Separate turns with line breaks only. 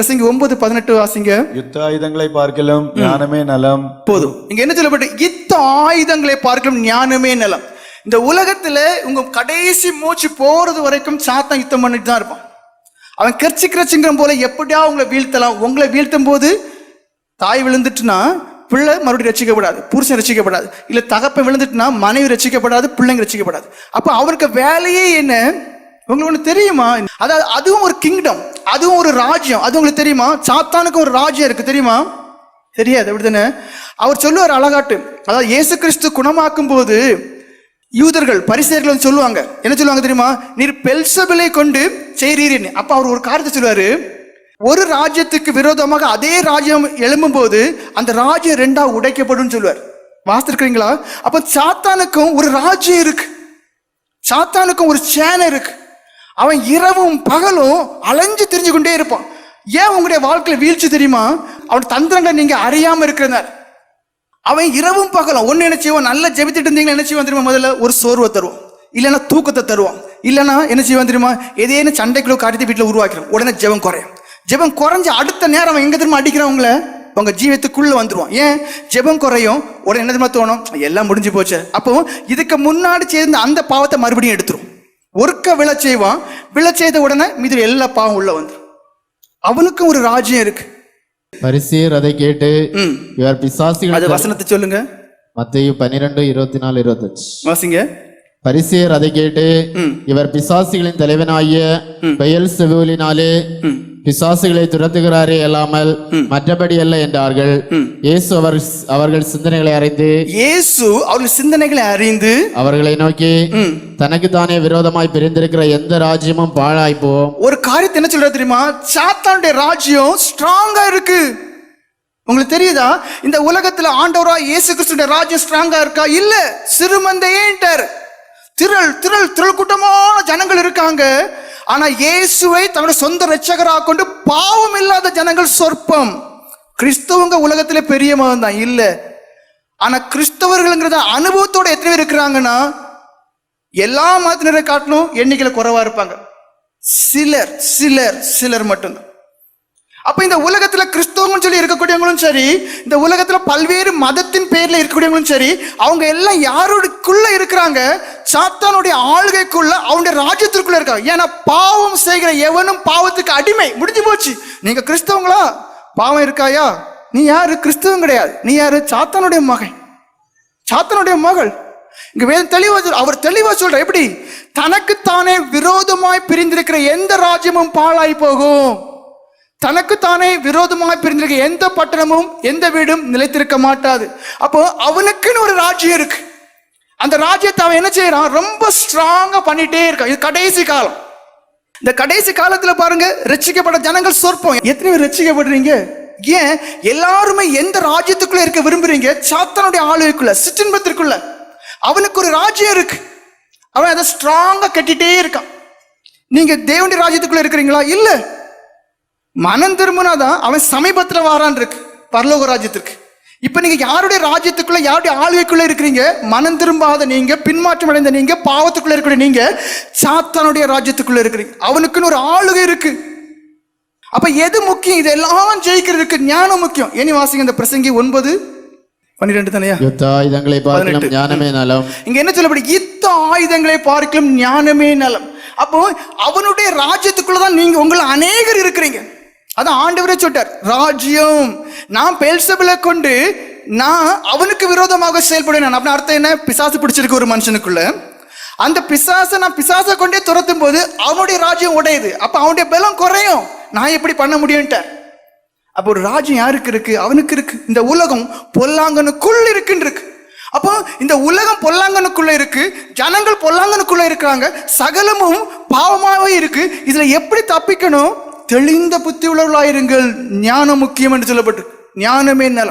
பிரசங்கி ஒன்பது பதினெட்டு வாசிங்க.
யுத்தாயுதங்களை பார்க்கலும் ஞானமே நலம்.
போதும். இங்க என்ன சொல்லப்பட்டு? இத்த ஆயுதங்களை பார்க்கலும் ஞானமே நலம். இந்த உலகத்துல உங்க கடைசி மூச்சு போறது வரைக்கும் சாத்தான் யுத்தம் பண்ணிட்டு தான் இருப்பான். அவன் கிரச்சி கிரச்சிங்கிற போல எப்படியா உங்களை வீழ்த்தலாம்? உங்களை வீழ்த்தும் போது தாய் விழுந்துட்டுனா பிள்ளை மறுபடியும் ரசிக்கப்படாது. புருஷன் ரசிக்கப்படாது. இல்ல தகப்பன் விழுந்துட்டுனா மனைவி ரசிக்கப்படாது பிள்ளைங்க ரசிக்கப்படாது. அப்ப அவருக்கு வேலையே என்ன? உங்களுக்கு ஒன்று தெரியுமா? அதாவது அதுவும் ஒரு கிங்டம் அதுவும் ஒரு ராஜ்யம். அது உங்களுக்கு தெரியுமா? சாத்தானுக்கு ஒரு ராஜ்யம் இருக்கு தெரியுமா? தெரியாது அப்படிதானே அவர் சொல்லுவார் அழகாட்டு. அதாவது இயேசு கிறிஸ்து குணமாக்கும் போது யூதர்கள் பரிசேர்கள் வந்து சொல்லுவாங்க. என்ன சொல்லுவாங்க தெரியுமா? நீர் பெல்சபிலை கொண்டு செய்கிறீரின்னு அப்போ அவர் ஒரு காரியத்தை சொல்லுவார். ஒரு ராஜ்யத்துக்கு விரோதமாக அதே ராஜ்யம் எழும்பும் போது அந்த ராஜ்யம் ரெண்டா உடைக்கப்படும் சொல்லுவார். வாசித்திருக்கிறீங்களா? அப்போ சாத்தானுக்கும் ஒரு ராஜ்யம் இருக்கு. சாத்தானுக்கும் ஒரு சேனை இருக்கு. அவன் இரவும் பகலும் அலைஞ்சு திரிஞ்சு கொண்டே இருப்பான். ஏன் உங்களுடைய வாழ்க்கையில் வீழ்ச்சி தெரியுமா? அவன் தந்திரங்களை நீங்க அறியாம இருக்கிறனால அவன் இரவும் பகலும் ஒன்று என்ன செய்வான்? நல்லா ஜெபித்துட்டு இருந்தீங்கன்னா என்ன செய்வான் தெரியுமா முதல்ல? ஒரு சோர்வை தருவோம் இல்லைன்னா தூக்கத்தை தருவான். இல்லைன்னா என்ன செய்வான் தெரியுமா? ஏதேனும் சண்டைக்குள்ள காரியத்தை வீட்டில் உருவாக்கிறோம் உடனே ஜெபம் குறையும். ஜெபம் குறைஞ்ச அடுத்த நேரம் அவன் எங்க திரும்ப அடிக்கிறவங்கள உங்க ஜீவத்துக்குள்ள வந்துருவான். ஏன்? ஜெபம் குறையும். உடனே என்ன தெரியுமா தோணும்? எல்லாம் முடிஞ்சு போச்சு. அப்போ இதுக்கு முன்னாடி சேர்ந்த அந்த பாவத்தை மறுபடியும் எடுத்துரும். ஒருக்க விழ செய்வான். விழ செய்த உடனே மீது எல்லா பாவம் உள்ள வந்துரும். அவனுக்கும் ஒரு ராஜ்யம் இருக்கு.
பரிசேர் அதை கேட்டு இவர் பிசாசுகள்
அது வசனத்தை சொல்லுங்க.
மத்தேயு பன்னிரெண்டு இருபத்தி நாலு இருபத்தஞ்சு.
வாசிங்க.
பரிசேர் அதை கேட்டு. இவர் பிசாசுகளின் தலைவனாகிய பெயல் செவிலினாலே பிசாசுகளை துரத்துகிறாரே அல்லாமல் மற்றபடி அல்ல என்றார்கள். இயேசு அவர் அவர்கள் சிந்தனைகளை அறிந்து
இயேசு அவர்கள் சிந்தனைகளை அறிந்து
அவர்களை நோக்கி
ம்,
தனக்குத்தானே விரோதமாய் பிரிந்திருக்கிற எந்த ராஜ்யமும் பாழாய்ப்போம்.
ஒரு காரியத்தை என்ன சொல்ற தெரியுமா? சாத்தானுடைய ராஜ்யம் ஸ்ட்ராங்கா இருக்கு. உங்களுக்கு தெரியுதா? இந்த உலகத்துல ஆண்டவரா இயேசு கிறிஸ்துடைய ராஜ்யம் ஸ்ட்ராங்கா இருக்கா? இல்ல. சிறுமந்தையேன்ட்டார் திரள் திரள் திரள் கூட்டமான ஜனங்கள் இருக்காங்க. ஆனா இயேசுவை தன்னுடைய சொந்த ரட்சகராக கொண்டு பாவம் இல்லாத ஜனங்கள் சொற்பம். கிறிஸ்தவங்க உலகத்துல பெரிய மதம் தான் இல்ல. ஆனா கிறிஸ்தவர்கள்ங்கிறத அனுபவத்தோட எத்தனை பேர் இருக்கிறாங்கன்னா எல்லா மதத்தினரை காட்டிலும் எண்ணிக்கையில குறைவா இருப்பாங்க. சிலர் சிலர் சிலர் மட்டும்தான். அப்ப இந்த உலகத்துல கிறிஸ்தவங்கன்னு சொல்லி இருக்கக்கூடியவங்களும் சரி இந்த உலகத்துல பல்வேறு மதத்தின் பேர்ல இருக்கக்கூடியவங்களும் சரி அவங்க எல்லாம் யாருக்குள்ள இருக்கிறாங்க? சாத்தானுடைய ஆளுகைக்குள்ள அவனுடைய ராஜ்யத்திற்குள்ள இருக்காங்க. ஏன்னா பாவம் செய்கிற எவனும் பாவத்துக்கு அடிமை. முடிஞ்சு போச்சு. நீங்க கிறிஸ்தவங்களா? பாவம் இருக்காயா? நீ யாரு? கிறிஸ்தவம் கிடையாது. நீ யாரு? சாத்தானுடைய மகன். சாத்தனுடைய மகள். இங்க வேதம் தெளிவா சொல்- அவர் தெளிவா சொல்ற எப்படி? தனக்குத்தானே விரோதமாய் பிரிந்திருக்கிற எந்த ராஜ்யமும் பாழாய் போகும். தனக்குத்தானே விரோதமாய் பிரிந்திருக்க எந்த பட்டணமும் எந்த வீடும் நிலைத்திருக்க மாட்டாது. அப்போ அவனுக்குன்னு ஒரு ராஜ்யம் இருக்கு. அந்த ராஜ்யத்தை அவன் என்ன செய்யறான்? ரொம்ப ஸ்ட்ராங்கா பண்ணிட்டே இருக்கான். இது கடைசி காலம். இந்த கடைசி காலத்துல பாருங்க ரசிக்கப்பட்ட ஜனங்கள் சொற்பம். எத்தனை பேர் ரட்சிக்கப்படுறீங்க? ஏன்? எல்லாருமே எந்த ராஜ்யத்துக்குள்ள இருக்க விரும்புறீங்க? சாத்தனுடைய ஆளுக்குள்ள சிற்றின்பத்திற்குள்ள. அவனுக்கு ஒரு ராஜ்யம் இருக்கு. அவன் அதை ஸ்ட்ராங்கா கட்டிட்டே இருக்கான். நீங்க தேவனுடைய ராஜ்யத்துக்குள்ள இருக்கிறீங்களா? இல்ல. மனம் திரும்பினாதான் அவன் சமீபத்துல வாரான் இருக்கு. பரலோக ராஜ்யத்திற்கு. இப்ப நீங்க யாருடைய ராஜ்யத்துக்குள்ள யாருடைய ஆளுகைக்குள்ள இருக்கிறீங்க? மனம் திரும்பாத நீங்க பின்மாற்றம் அடைந்த நீங்க பாவத்துக்குள்ள இருக்கிற நீங்க சாத்தானுடைய ராஜ்யத்துக்குள்ள இருக்கிறீங்க. அவனுக்குன்னு ஒரு ஆளுகை இருக்கு. அப்ப எது முக்கியம்? இதெல்லாம் ஜெயிக்கிறதுக்கு ஞானம் முக்கியம். இனி வாசிங்க இந்த பிரசங்கி ஒன்பது பன்னிரெண்டு தானையா?
யுத்த ஆயுதங்களை பார்க்கலாம்
பதினெட்டு.
ஞானமே நலம்.
இங்க என்ன சொல்லப்படி? இத்த ஆயுதங்களை பார்க்கலும் ஞானமே நலம். அப்போ அவனுடைய ராஜ்யத்துக்குள்ளதான் நீங்க உங்களை அநேகர் இருக்கிறீங்க. அதான் ஆண்டவரே சொல்லிட்டார் ராஜ்யம் நான் பெல்சபிளை கொண்டு நான் அவனுக்கு விரோதமாக செயல்படுவேன். அப்படின்னு அர்த்தம் என்ன? பிசாசு பிடிச்சிருக்கு ஒரு மனுஷனுக்குள்ள. அந்த பிசாசை நான் பிசாசை கொண்டே துரத்தும் போது அவனுடைய ராஜ்யம் உடையுது. அப்போ அவனுடைய பலம் குறையும். நான் எப்படி பண்ண முடியும்ட்டார் அப்போ ஒரு ராஜ்யம் யாருக்கு இருக்கு? அவனுக்கு இருக்கு. இந்த உலகம் பொல்லாங்கனுக்குள் இருக்குன்னு இருக்கு அப்போ இந்த உலகம் பொல்லாங்கனுக்குள்ள இருக்கு. ஜனங்கள் பொல்லாங்கனுக்குள்ள இருக்கிறாங்க. சகலமும் பாவமாகவே இருக்கு. இதுல எப்படி தப்பிக்கணும்? தெளிந்த புத்தி உள்ளவர்களாயிருங்கள் ஞானம் முக்கியம் என்று சொல்லப்பட்டு ஞானமே நலம்.